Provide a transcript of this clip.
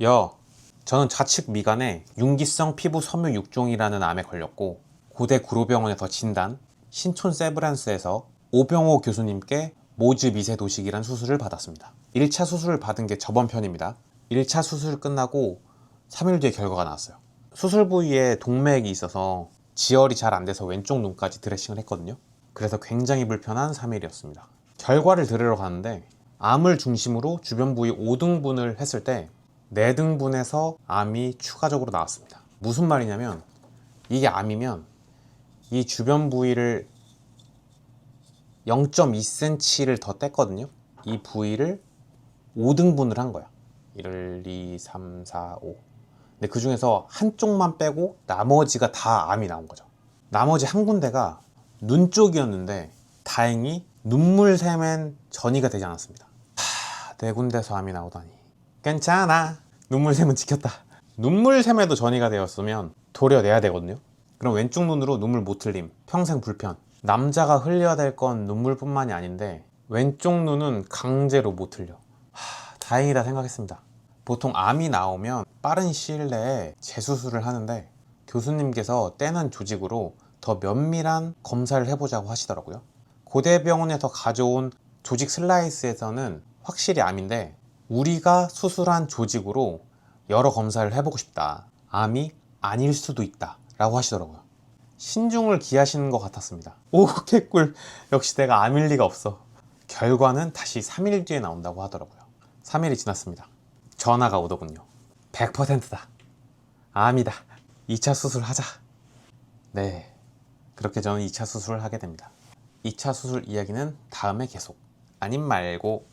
여, 저는 좌측 미간에 윤기성 피부 섬유 6종이라는 암에 걸렸고 고대 구로병원에서 진단, 신촌 세브란스에서 오병호 교수님께 모즈 미세 도식이란 수술을 받았습니다. 1차 수술을 받은 게 저번 편입니다. 1차 수술 끝나고 3일 뒤에 결과가 나왔어요. 수술 부위에 동맥이 있어서 지혈이 잘 안 돼서 왼쪽 눈까지 드레싱을 했거든요. 그래서 굉장히 불편한 3일이었습니다. 결과를 들으러 가는데 암을 중심으로 주변 부위 5등분을 했을 때 4등분에서 암이 추가적으로 나왔습니다. 무슨 말이냐면 이게 암이면 이 주변 부위를 0.2cm를 더 뗐거든요. 이 부위를 5등분을 한 거야. 1, 2, 3, 4, 5. 근데 그 중에서 한쪽만 빼고 나머지가 다 암이 나온 거죠. 나머지 한 군데가 눈 쪽이었는데 다행히 눈물샘엔 전이가 되지 않았습니다. 하, 네 군데서 암이 나오다니. 괜찮아. 눈물샘은 지켰다. 눈물샘에도 전이가 되었으면 도려내야 되거든요. 그럼 왼쪽 눈으로 눈물 못 흘림. 평생 불편. 남자가 흘려야 될 건 눈물뿐만이 아닌데 왼쪽 눈은 강제로 못 흘려. 하, 다행이다 생각했습니다. 보통 암이 나오면 빠른 시일 내에 재수술을 하는데 교수님께서 떼는 조직으로 더 면밀한 검사를 해보자고 하시더라고요. 고대병원에서 가져온 조직 슬라이스에서는 확실히 암인데 우리가 수술한 조직으로 여러 검사를 해보고 싶다. 암이 아닐 수도 있다. 라고 하시더라고요. 신중을 기하시는 것 같았습니다. 오, 개꿀. 역시 내가 암일 리가 없어. 결과는 다시 3일 뒤에 나온다고 하더라고요. 3일이 지났습니다. 전화가 오더군요. 100%다. 암이다. 2차 수술하자. 네. 그렇게 저는 2차 수술을 하게 됩니다. 2차 수술 이야기는 다음에 계속. 아님 말고